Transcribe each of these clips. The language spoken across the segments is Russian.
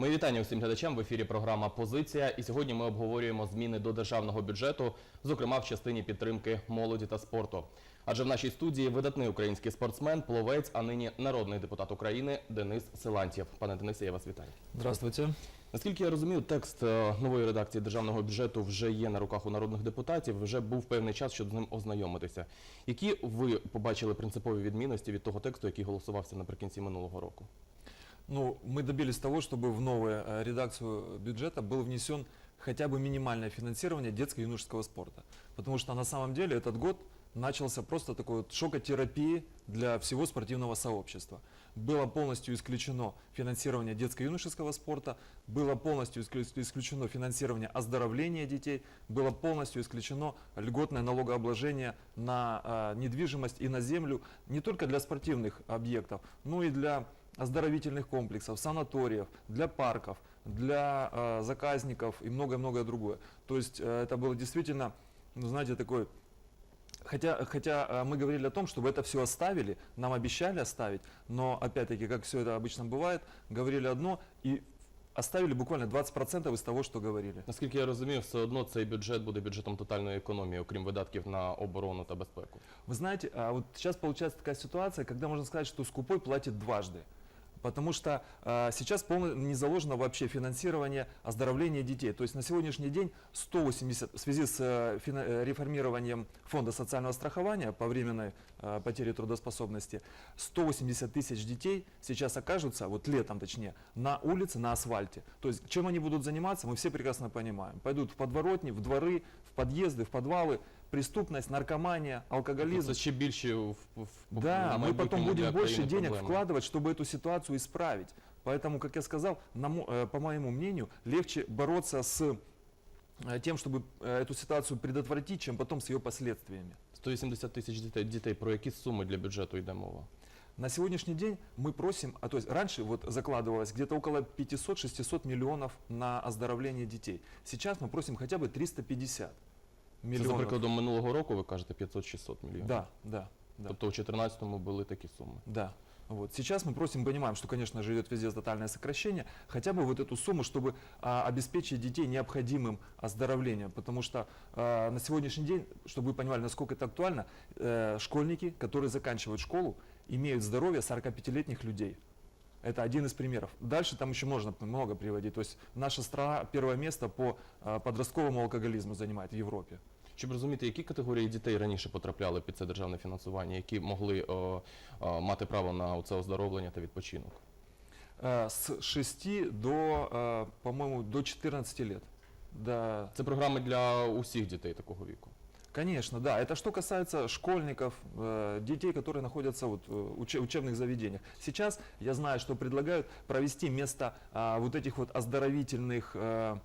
Мої вітання усім глядачам в ефірі програма Позиція. І сьогодні ми обговорюємо зміни до державного бюджету, зокрема в частині підтримки молоді та спорту. Адже в нашій студії видатний український спортсмен, пловець, а нині народний депутат України Денис Силантьєв. Пане Денисе, я вас вітаю. Здравствуйте. Наскільки я розумію, текст е, нової редакції державного бюджету вже є на руках у народних депутатів. Вже був певний час, щоб з ним ознайомитися. Які ви побачили принципові відмінності від того тексту, який голосувався наприкінці минулого року? Ну, мы добились того, чтобы в новую э, редакцию бюджета был внесен хотя бы минимальное финансирование детско-юношеского спорта. Потому что на самом деле этот год начался просто такой вот шокотерапии для всего спортивного сообщества. Было полностью исключено финансирование детско-юношеского спорта, было полностью исклю- исключено финансирование оздоровления детей, было полностью исключено льготное налогообложение на э, недвижимость и на землю не только для спортивных объектов, но и для оздоровительных комплексов, санаториев, для парков, для э, заказников и многое-многое другое. То есть э, это было действительно, ну, знаете, такой Хотя, хотя э, мы говорили о том, чтобы это все оставили, нам обещали оставить, но опять-таки, как все это обычно бывает, говорили одно и оставили буквально 20% из того, что говорили. Наскільки я розумію, все одно цей бюджет буде бюджетом тотальної економії, окрім видатків на оборону та безпеку. Вы знаете, а вот сейчас получается такая ситуация, когда можно сказать, что скупой платит дважды. Потому что а, сейчас полно, не заложено вообще финансирование оздоровления детей. То есть на сегодняшний день 180, в связи с э, э, реформированием фонда социального страхования по временной э, потере трудоспособности, 180 тысяч детей сейчас окажутся, вот летом точнее, на улице, на асфальте. То есть чем они будут заниматься, мы все прекрасно понимаем. Пойдут в подворотни, в дворы, в подъезды, в подвалы. Преступность, наркомания, алкоголизм. Це ще більше в, в, Да, на мы потом будем больше денег проблеми. вкладывать, чтобы эту ситуацию исправить. Поэтому, как я сказал, на э, по моему мнению, легче бороться с э, тем, чтобы эту ситуацию предотвратить, чем потом с ее последствиями. 180 тисяч дітей, дітей. Про які суми для бюджету йде мова? На сегодняшний день мы просим, а то есть раньше вот закладывалось где-то около 500-600 миллионов на оздоровление детей. Сейчас мы просим хотя бы 350 Це за миллионов. прикладом минулого року, ви кажете, 500-600 мільйонів. Да, да, да. Тобто у 2014-му були такі суми. Да. Вот. Сейчас мы просим, понимаем, что, конечно же, идет везде тотальное сокращение, хотя бы вот эту сумму, чтобы а, обеспечить детей необходимым оздоровлением. Потому что а, на сегодняшний день, чтобы вы понимали, насколько это актуально, э, школьники, которые заканчивают школу, имеют здоровье 45-летних людей. Это один из примеров. Дальше там еще можно много приводить. То есть наша страна первое место по а, подростковому алкоголизму занимает в Европе Щоб розуміти, які категорії дітей раніше потрапляли під це державне фінансування, які могли о, о, мати право на це оздоровлення та відпочинок. Э, С 6 до, э, по-моему, до 14 лет. Да, Це програми для усіх дітей такого віку. конечно, да. Это что касается школьников, э, детей, которые находятся вот, э, в уче- учебных заведениях. Сейчас я знаю, что предлагают провести вместо а, вот этих вот оздоровительных э, э,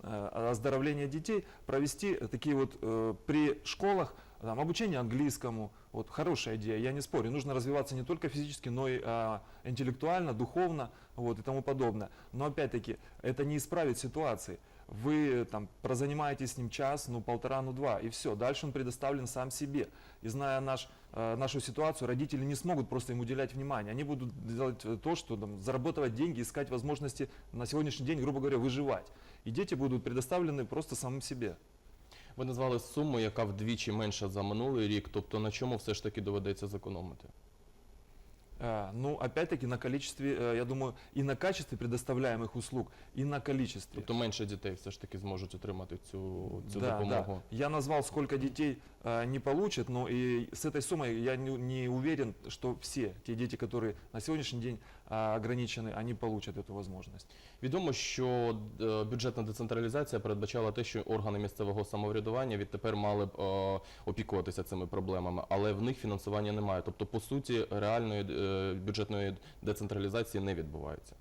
оздоровления детей, провести такие вот э, при школах там, обучение английскому. Вот хорошая идея, я не спорю. Нужно развиваться не только физически, но и а, интеллектуально, духовно вот, и тому подобное. Но опять-таки, это не исправит ситуации. Вы там прозанимаетесь с ним час, ну полтора, ну два, и все. Дальше он предоставлен сам себе. И зная наш, э, нашу ситуацию, родители не смогут просто им уделять внимание. Они будут делать э, то, что там, зарабатывать деньги, искать возможности на сегодняшний день, грубо говоря, выживать. И дети будут предоставлены просто самим себе. Ви назвали суму, яка вдвічі менша за минулий рік. Тобто на чому все ж таки доведеться зекономити? Э, Ну, опять-таки, на количестве, э, я думаю, и на качестве предоставляемых услуг, и на количестве. Тобто менше дітей все ж таки зможуть отримати цю, цю Да, допомогу. да. Я назвал, сколько детей э, не получат, но и с этой суммой я не, не уверен, что все те дети, которые на сегодняшний день ограничены, они получат эту возможность. Відомо, що е, бюджетна децентралізація передбачала те, що органи місцевого самоврядування відтепер мали б е, опікуватися цими проблемами, але в них фінансування немає. Тобто, по суті, реальної е, бюджетної децентралізації не відбувається.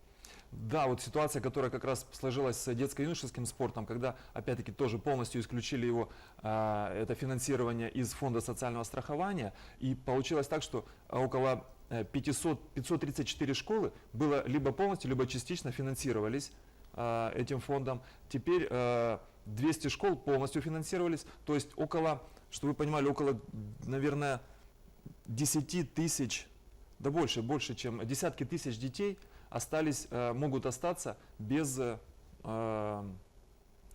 Да, вот ситуация, которая как раз сложилась с детско-юношеским спортом, когда, опять-таки, тоже полностью исключили его, а, это финансирование из фонда социального страхования, и получилось так, что а, около э, 500, 534 школы было либо полностью, либо частично финансировались а, этим фондом. Теперь э, 200 школ полностью финансировались, то есть около, чтобы вы понимали, около, наверное, 10 тысяч, да больше, больше, чем десятки тысяч детей остались, э, могут остаться без, э, э,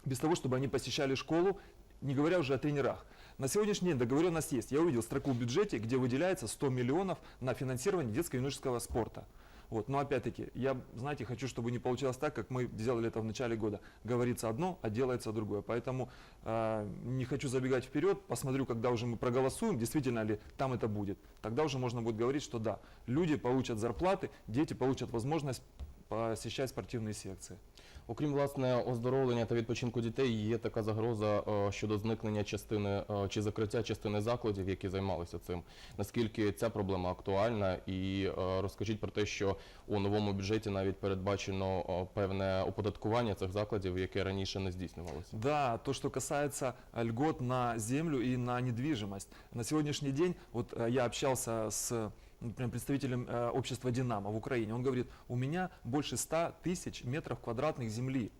без того, чтобы они посещали школу, не говоря уже о тренерах. На сегодняшний день договоренность есть. Я увидел строку в бюджете, где выделяется 100 миллионов на финансирование детско-юношеского спорта. Вот. Но опять-таки, я, знаете, хочу, чтобы не получилось так, как мы сделали это в начале года. Говорится одно, а делается другое. Поэтому э, не хочу забегать вперед, посмотрю, когда уже мы проголосуем, действительно ли там это будет. Тогда уже можно будет говорить, что да, люди получат зарплаты, дети получат возможность посещать спортивные секции. Окрім власне оздоровлення та відпочинку дітей, є така загроза е, щодо зникнення частини е, чи закриття частини закладів, які займалися цим. Наскільки ця проблема актуальна? І е, розкажіть про те, що у новому бюджеті навіть передбачено певне оподаткування цих закладів, яке раніше не здійснювалося. Да, то, что касается э, льгот на землю и на недвижимость. На сегодняшний день, вот э, я общался с например, представителем э, общества «Динамо» в Украине. Он говорит, у меня больше 100 тысяч метров квадратных земли.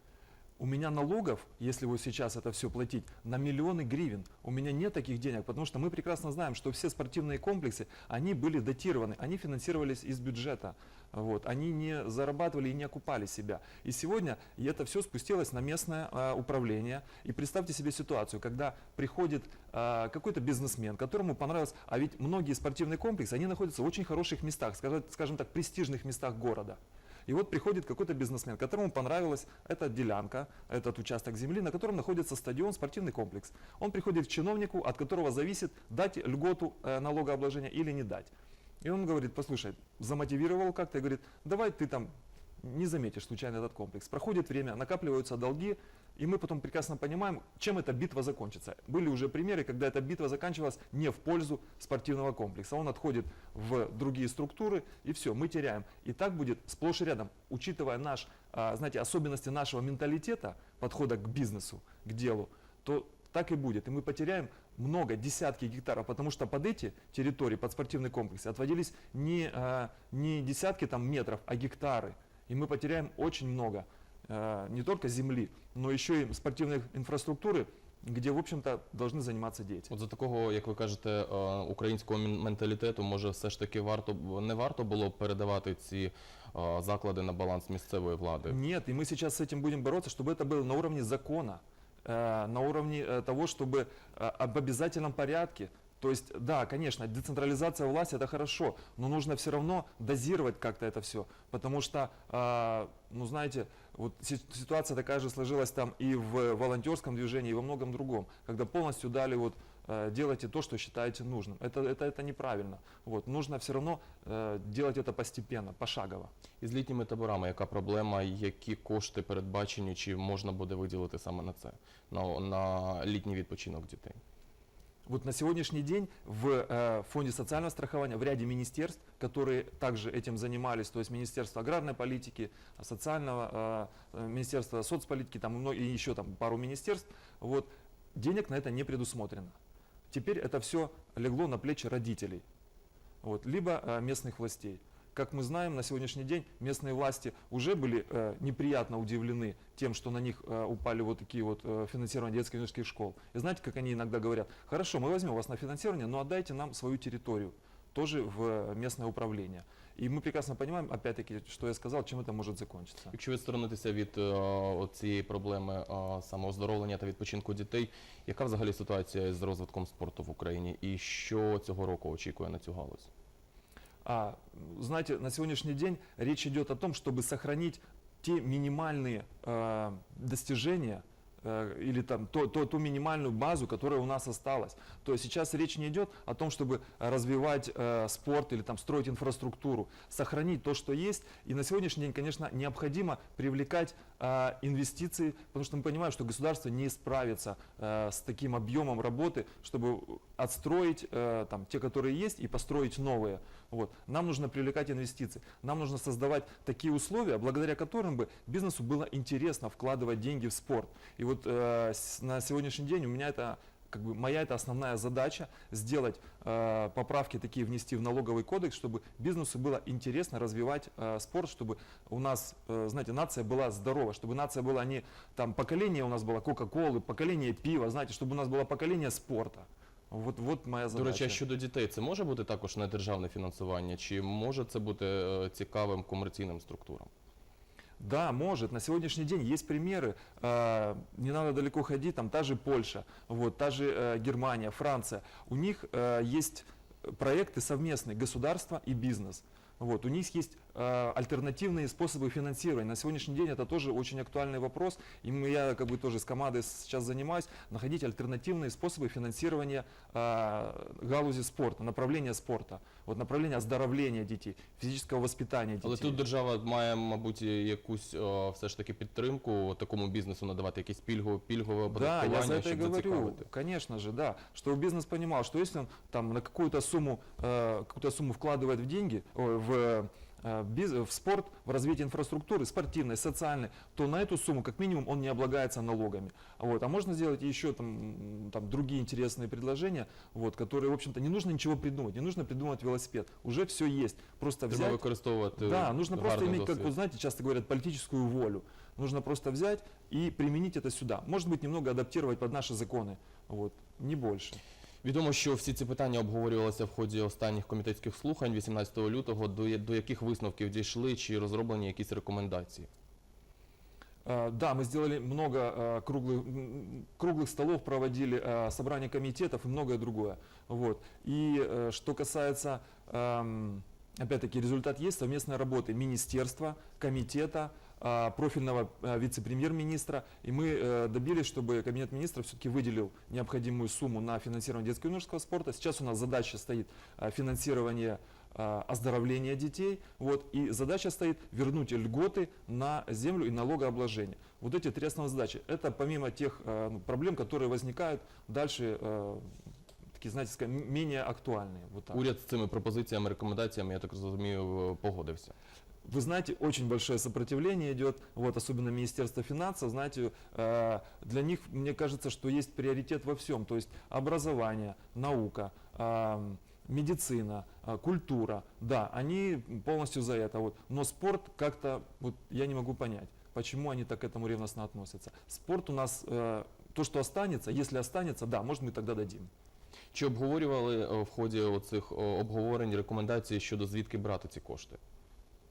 У меня налогов, если вот сейчас это все платить, на миллионы гривен. У меня нет таких денег, потому что мы прекрасно знаем, что все спортивные комплексы, они были датированы, они финансировались из бюджета. Вот, они не зарабатывали и не окупали себя. И сегодня это все спустилось на местное а, управление. И представьте себе ситуацию, когда приходит а, какой-то бизнесмен, которому понравилось, а ведь многие спортивные комплексы, они находятся в очень хороших местах, скажем так, престижных местах города. И вот приходит какой-то бизнесмен, которому понравилась эта делянка, этот участок земли, на котором находится стадион, спортивный комплекс. Он приходит к чиновнику, от которого зависит дать льготу э, налогообложения или не дать. И он говорит, послушай, замотивировал как-то и говорит, давай ты там не заметишь случайно этот комплекс. Проходит время, накапливаются долги, и мы потом прекрасно понимаем, чем эта битва закончится. Были уже примеры, когда эта битва заканчивалась не в пользу спортивного комплекса. Он отходит в другие структуры, и все, мы теряем. И так будет сплошь и рядом, учитывая наш, а, знаете, особенности нашего менталитета, подхода к бизнесу, к делу, то так и будет. И мы потеряем много, десятки гектаров, потому что под эти территории, под спортивный комплекс отводились не, а, не десятки там, метров, а гектары. И мы потеряем очень много не только земли, но еще и спортивной инфраструктуры, где, в общем-то, должны заниматься дети. От за такого, як ви кажете, е, українського мен- менталітету, може, все ж таки варто б- не варто було б передавати ці е, заклади на баланс місцевої влади. Нет, и мы сейчас с этим будем бороться, чтобы это было на уровне закона, э, на уровне э, того, чтобы э, об обязательном порядке. То есть, да, конечно, децентрализация власти это хорошо, но нужно все равно дозировать как-то это все, потому что, э, ну знаете, вот си- ситуация такая же сложилась там и в волонтерском движении, и во многом другом, когда полностью дали вот э, делайте то, что считаете нужным. Это, это, это неправильно. Вот, нужно все равно э, делать это постепенно, пошагово. І з літніми таборами, яка проблема, які кошти передбачені, чи можна буде виділити саме на це, на, на літній відпочинок дітей? Вот на сегодняшний день в э, фонде социального страхования, в ряде министерств, которые также этим занимались, то есть Министерство аграрной политики, социального, э, Министерство соцполитики, там и еще там пару министерств, вот, денег на это не предусмотрено. Теперь это все легло на плечи родителей, вот, либо э, местных властей. Как мы знаем, на сегодняшний день местные власти уже были э, неприятно удивлены тем, что на них э, упали вот такие вот э, финансирования детских и юношеских школ. И знаете, как они иногда говорят, хорошо, мы возьмем вас на финансирование, но отдайте нам свою территорию, тоже в э, местное управление. И мы прекрасно понимаем, опять-таки, что я сказал, чем это может закончиться. Якщо відсторонитися від е, цієї проблеми е, саме оздоровлення та відпочинку дітей, яка взагалі ситуація з розвитком спорту в Україні і що цього року очікує на цю галузь? А, знаете, на сегодняшний день речь идет о том, чтобы сохранить те минимальные э, достижения э, или там то, то- ту минимальную базу, которая у нас осталась. То есть сейчас речь не идет о том, чтобы развивать э, спорт или там строить инфраструктуру, сохранить то, что есть. И на сегодняшний день, конечно, необходимо привлекать э, инвестиции, потому что мы понимаем, что государство не справится э, с таким объемом работы, чтобы отстроить э, там, те, которые есть, и построить новые. Вот. Нам нужно привлекать инвестиции, нам нужно создавать такие условия, благодаря которым бы бизнесу было интересно вкладывать деньги в спорт. И вот на сегодняшний день у меня это как бы моя это основная задача сделать э, поправки такие внести в налоговый кодекс, чтобы бизнесу было интересно развивать э, спорт, чтобы у нас, э, знаете, нация была здорова, чтобы нация была не там поколение у нас было Кока-Колы, поколение пива, знаете, чтобы у нас было поколение спорта. Вот, вот моя До задача. речі, а щодо дітей, це може бути також не державне фінансування, чи може це бути е, цікавим комерційним структурам? Да, может. На сегодняшний день есть примеры. э, Не надо далеко ходить. Там та же Польша, вот, та же э, Германия, Франция. У них э, есть проекты совместные, государство и бизнес. Вот, у них есть альтернативные способы финансирования. На сегодняшний день это тоже очень актуальный вопрос. И мы- я как бы тоже с командой сейчас занимаюсь, находить альтернативные способы финансирования э, галузи спорта, направления спорта. Вот направление оздоровления детей, физического воспитания детей. Але тут держава має, мабуть, якусь о, все ж таки підтримку такому бізнесу надавати якісь пільгове, пільгове Да, я оподаткування, за это и щоб говорю, зацікавити. конечно же, да, чтобы бизнес понимал, что если он там на какую-то сумму, э, какую-то сумму вкладывает в деньги, ой, в, э, биз- в спорт, в развитие инфраструктуры, спортивной, социальной, то на эту сумму как минимум он не облагается налогами. Вот. А можно сделать еще там, там другие интересные предложения, вот, которые, в общем-то, не нужно ничего придумать, не нужно придумывать велосипед, уже все есть, просто взять використовувати да, нужно просто иметь, как вот знаете, часто говорят, политическую волю. Нужно просто взять и применить это сюда. Может быть, немного адаптировать под наши законы. Вот, не больше. Відомо, що всі ці питання обговорювалися в ході останніх комітетських слухань 18 лютого. До, я- до яких висновків дійшли, чи розроблені якісь рекомендації? А, Да, мы сделали много а, круглых, м, круглых столов, проводили а, собрания комитетов и многое другое. Вот. И э, что касается, ам, опять-таки, результат есть совместной работы министерства, комитета, а, профильного а, вице-премьер-министра. И мы э, добились, чтобы кабинет министров все-таки выделил необходимую сумму на финансирование детского и юношеского спорта. Сейчас у нас задача стоит а, финансирование а, оздоровления детей. Вот, и задача стоит вернуть льготы на землю и налогообложение. Вот эти три основные задачи. Это помимо тех э, ну, проблем, которые возникают дальше, э, такие, знаете, скажем, м- менее актуальные. Вот так. Уряд з цими пропозиціями, рекомендаціями, я так розумію, погодився. Вы знаете, очень большое сопротивление идет, вот, особенно Министерство финансов, знаете, э, для них, мне кажется, что есть приоритет во всем, то есть образование, наука, ам, медицина, а, культура, да, они полностью за это, вот, но спорт как-то, вот, я не могу понять, почему они так к этому ревностно относятся. Спорт у нас, э, то, что останется, если останется, да, может, мы тогда дадим. Чи обговорювали е, в ході оцих о, обговорень рекомендації щодо звідки брати ці кошти?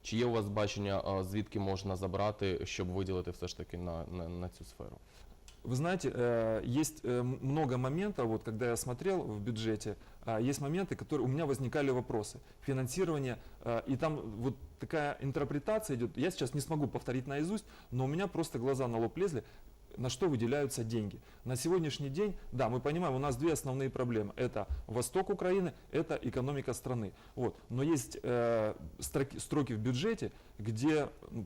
Чи є у вас бачення, е, звідки можна забрати, щоб виділити все ж таки на, на, на цю сферу? Вы знаете, э, есть э, м- много моментов, вот когда я смотрел в бюджете, а, есть моменты, которые у меня возникали вопросы. Финансирование, э, и там вот такая интерпретация идет, я сейчас не смогу повторить наизусть, но у меня просто глаза на лоб лезли, на что выделяются деньги. На сегодняшний день, да, мы понимаем, у нас две основные проблемы. Это восток Украины, это экономика страны. Вот. Но есть э, строки, строки в бюджете, где ну,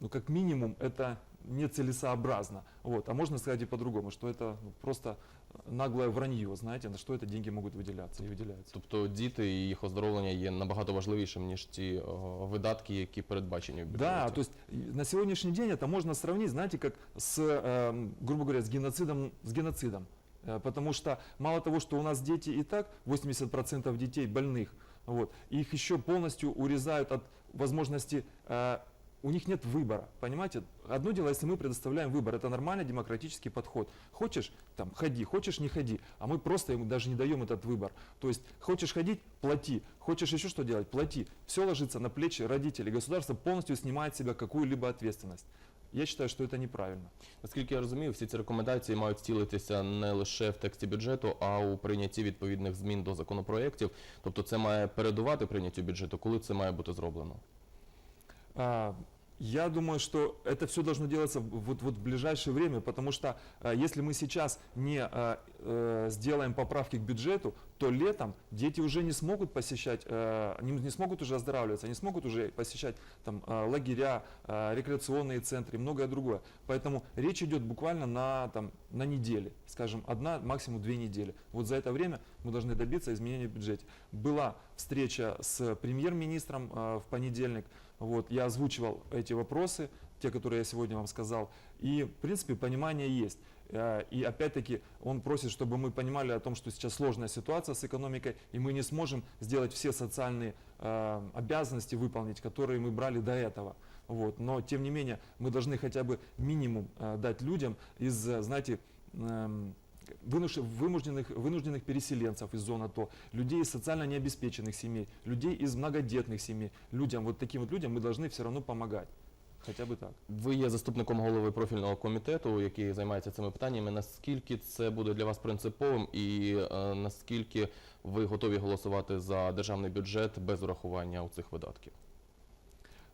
ну, как минимум, это нецелесообразно. Вот. А можно сказать и по-другому, что это ну, просто наглое вранье, знаете, на что это деньги могут выделяться и выделяются. Тобто діти і їх оздоровлення є набагато важливішим, ніж ті о, видатки, які передбачені в бюджеті. Да, то есть и на сегодняшний день это можно сравнить, знаете, как с, эм, грубо говоря, с геноцидом, с геноцидом. Э, Потому что мало того, что у нас дети и так, 80% детей больных, вот, их еще полностью урезают от возможности, э, у них нет выбора, понимаете? Одно дело, если мы предоставляем выбор, это нормальный демократический подход. Хочешь, там, ходи, хочешь, не ходи, а мы просто ему даже не даем этот выбор. То есть, хочешь ходить, плати, хочешь еще что делать, плати. Все ложится на плечи родителей, государство полностью снимает с себя какую-либо ответственность. Я считаю, что это неправильно. Наскільки я розумію, всі ці рекомендації мають втілитися не лише в тексті бюджету, а у прийнятті відповідних змін до законопроєктів. Тобто це має передувати прийняттю бюджету, коли це має бути зроблено. А, Я думаю, что это все должно делаться вот, вот в ближайшее время, потому что а, если мы сейчас не а, э, сделаем поправки к бюджету, то летом дети уже не смогут посещать, э, они не смогут уже оздоравливаться, они смогут уже посещать там, а, лагеря, а, рекреационные центры и многое другое. Поэтому речь идет буквально на, там, на недели, скажем, одна, максимум две недели. Вот за это время мы должны добиться изменения в бюджете. Была встреча с премьер-министром э, в понедельник, вот, я озвучивал эти вопросы, те, которые я сегодня вам сказал, и, в принципе, понимание есть. Э, И опять-таки он просит, чтобы мы понимали о том, что сейчас сложная ситуация с экономикой, и мы не сможем сделать все социальные э, обязанности выполнить, которые мы брали до этого. Вот. Но, тем не менее, мы должны хотя бы минимум э, дать людям из, знаете, эм, вынужденных, вынужденных переселенцев из зон АТО, людей из социально необеспеченных семей, людей из многодетных семей. Людям, вот таким вот людям мы должны все равно помогать. Хотя бы так. Ви є заступником голови профільного комітету, який займається цими питаннями. Наскільки це буде для вас принциповим, і е, наскільки ви готові голосувати за державний бюджет без урахування у цих видатків?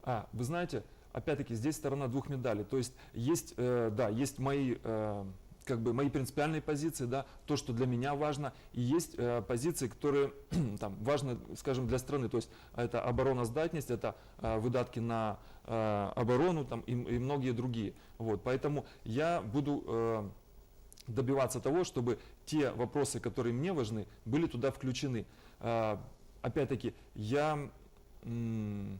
А, вы знаете, опять-таки, здесь сторона двух медалей. То есть есть, э, да, есть мои, э, как бы мои принципиальные позиции, да, то, что для меня важно, и есть э, позиции, которые там важны, скажем, для страны. То есть это обороноздатность, это э, выдатки на э, оборону там, и, и многие другие. Вот, поэтому я буду э, добиваться того, чтобы те вопросы, которые мне важны, были туда включены. А, Опять-таки, я, м, э,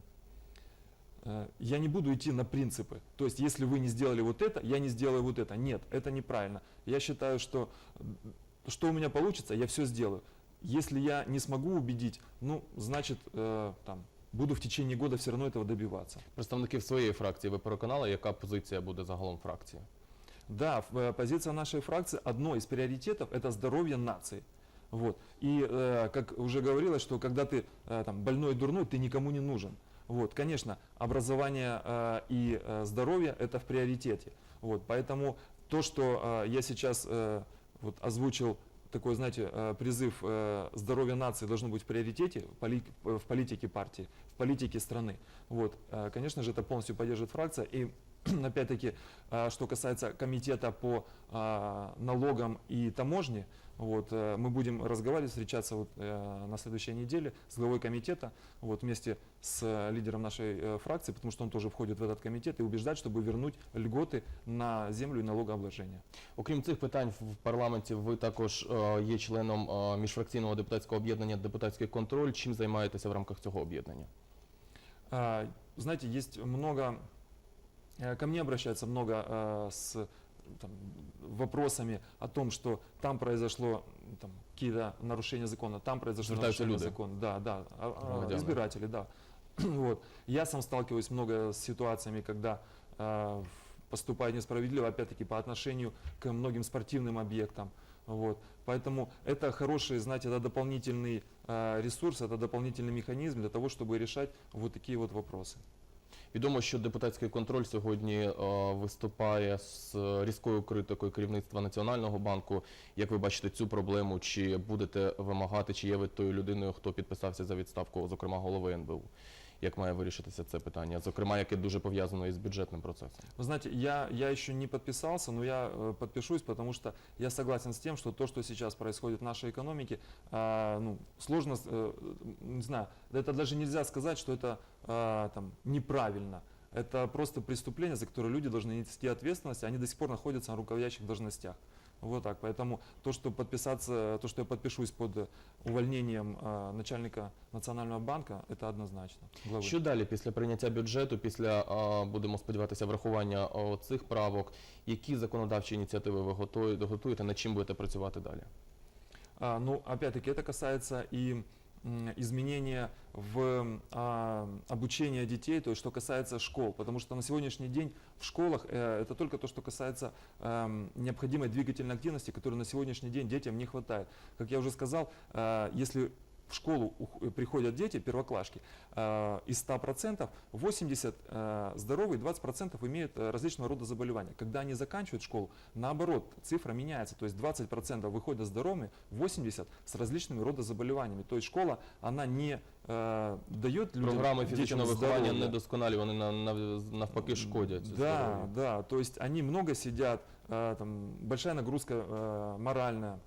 я не буду идти на принципы. То есть, если вы не сделали вот это, я не сделаю вот это. Нет, это неправильно. Я считаю, что м, что у меня получится, я все сделаю. Если я не смогу убедить, ну, значит, э, там, буду в течение года все равно этого добиваться. Представників своєї фракції ви переконали, яка позиція буде загалом фракції? Да, в- э, позиция нашей фракции, одно из приоритетов, это здоровье нации. Вот. И, э, как уже говорилось, что когда ты э, там, больной и дурной, ты никому не нужен. Вот. Конечно, образование э, и э, здоровье – это в приоритете. Вот. Поэтому то, что э, я сейчас э, вот, озвучил, такой, знаете, э, призыв э, здоровья нации должно быть в приоритете в поли- в политике партии, в политике страны. Вот. Э, Конечно же, это полностью поддерживает фракция. И опять-таки, а, что касается комитета по а, налогам и таможне, вот, э, мы будем разговаривать, встречаться вот, э, на следующей неделе с главой комитета, вот, вместе с э, лидером нашей э, фракции, потому что он тоже входит в этот комитет, и убеждать, чтобы вернуть льготы на землю и налогообложение. Окрім цих питань в парламенті, ви також е, є членом е, міжфракційного депутатського об'єднання Депутатський контроль. Чим займаєтеся в рамках цього об'єднання? А, Знаете, есть много, э, ко мне обращается много э, с там, вопросами о том, что там произошло там, какие-то нарушения закона, там произошло Звертаются нарушение люди. закона. Да, да, а- а, избиратели, да. вот. Я сам сталкиваюсь много с ситуациями, когда э, в- поступает несправедливо, опять-таки, по отношению к многим спортивным объектам. Вот. Поэтому это хороший, знаете, это дополнительный э, ресурс, это дополнительный механизм для того, чтобы решать вот такие вот вопросы. Відомо, що депутатський контроль сьогодні е, виступає з різкою критикою керівництва Національного банку. Як ви бачите цю проблему? Чи будете вимагати, чи є ви тою людиною, хто підписався за відставку, зокрема голови НБУ? Як має вирішитися це питання? Зокрема, яке дуже пов'язано із бюджетним процесом? Вы знаете, я, я еще не подписался, но я э, подпишусь, потому что я согласен с тем, что то, что сейчас происходит в нашей экономике, а, ну, сложно, с- э, не знаю, да это даже нельзя сказать, что это а, там, неправильно. Это просто преступление, за которое люди должны нести ответственность, они до сих пор находятся на руководящих должностях. Вот так. Поэтому то, что подписаться, то, что я подпишусь под э, увольнением а, начальника Национального банка, это однозначно. главы. Що далі після прийняття бюджету, після а, будемо сподіватися врахування а, цих правок? Які законодавчі ініціативи ви готуєте, готуєте, над чим будете працювати далі? А, ну, опять-таки, это касается и м, Изменения в а, обучение детей, то есть что касается школ, потому что на сегодняшний день в школах э, это только то, что касается эм, необходимой двигательной активности, которой на сегодняшний день детям не хватает. Как я уже сказал, э, если в школу э, приходят дети, первоклашки, э, из 100% 80 э, здоровые, 20% имеют различного рода заболевания. Когда они заканчивают школу, наоборот, цифра меняется. То есть 20% выходят здоровыми, 80% с различными рода заболеваниями. То есть школа, она не дает людям, Програми фізичного виховання недосконалі, вони на- на- навпаки шкодять. Да, здоров'ю. да, то есть они много сидят, там, большая нагрузка моральная,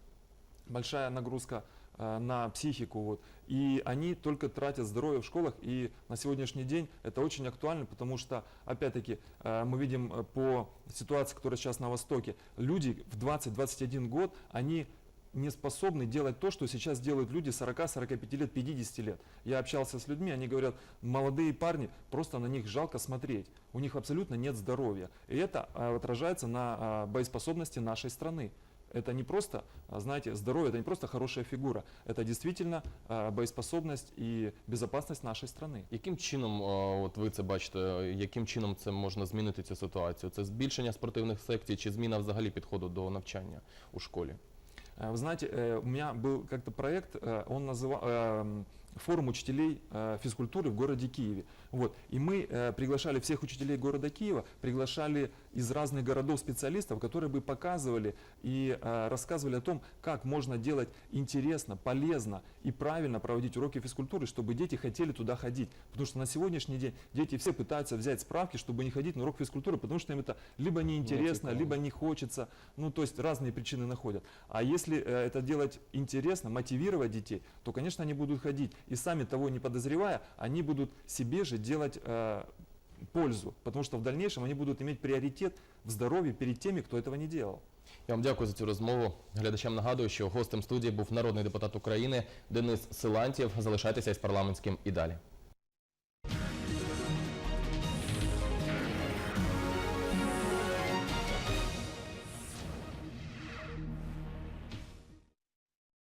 большая нагрузка на психику, вот, и они только тратят здоровье в школах, и на сегодняшний день это очень актуально, потому что, опять-таки, э, мы видим э, по ситуации, которая сейчас на Востоке, люди в 20-21 год, они не способны делать то, что сейчас делают люди 40, 45 лет, 50 лет. Я общался с людьми, они говорят, молодые парни, просто на них жалко смотреть. У них абсолютно нет здоровья. И это отражается на боеспособности нашей страны. Это не просто, а, знаете, здоровье, это не просто хорошая фигура. Это действительно а, боеспособность и безопасность нашей страны. Яким чином, е, от ви це бачите, яким чином це можна змінити цю ситуацію? Це збільшення спортивних секцій чи зміна взагалі підходу до навчання у школі? Э, Вы знаете, э, у меня был как-то проект, э, он называл эм, форум учителей э, физкультуры в городе Киеве. Вот. И мы э, приглашали всех учителей города Киева, приглашали из разных городов специалистов, которые бы показывали и э, рассказывали о том, как можно делать интересно, полезно и правильно проводить уроки физкультуры, чтобы дети хотели туда ходить. Потому что на сегодняшний день дети все пытаются взять справки, чтобы не ходить на урок физкультуры, потому что им это либо неинтересно, либо не хочется, ну то есть разные причины находят. А если э, это делать интересно, мотивировать детей, то, конечно, они будут ходить. И сами того не подозревая, они будут себе же делать э, пользу, потому что в дальнейшем они будут иметь приоритет в здоровье перед теми, кто этого не делал. Я вам дякую за цю розмову. Глядачам нагадую, що гостем студії був народний депутат України Денис Силантьєв. Залишайтеся із парламентським і далі.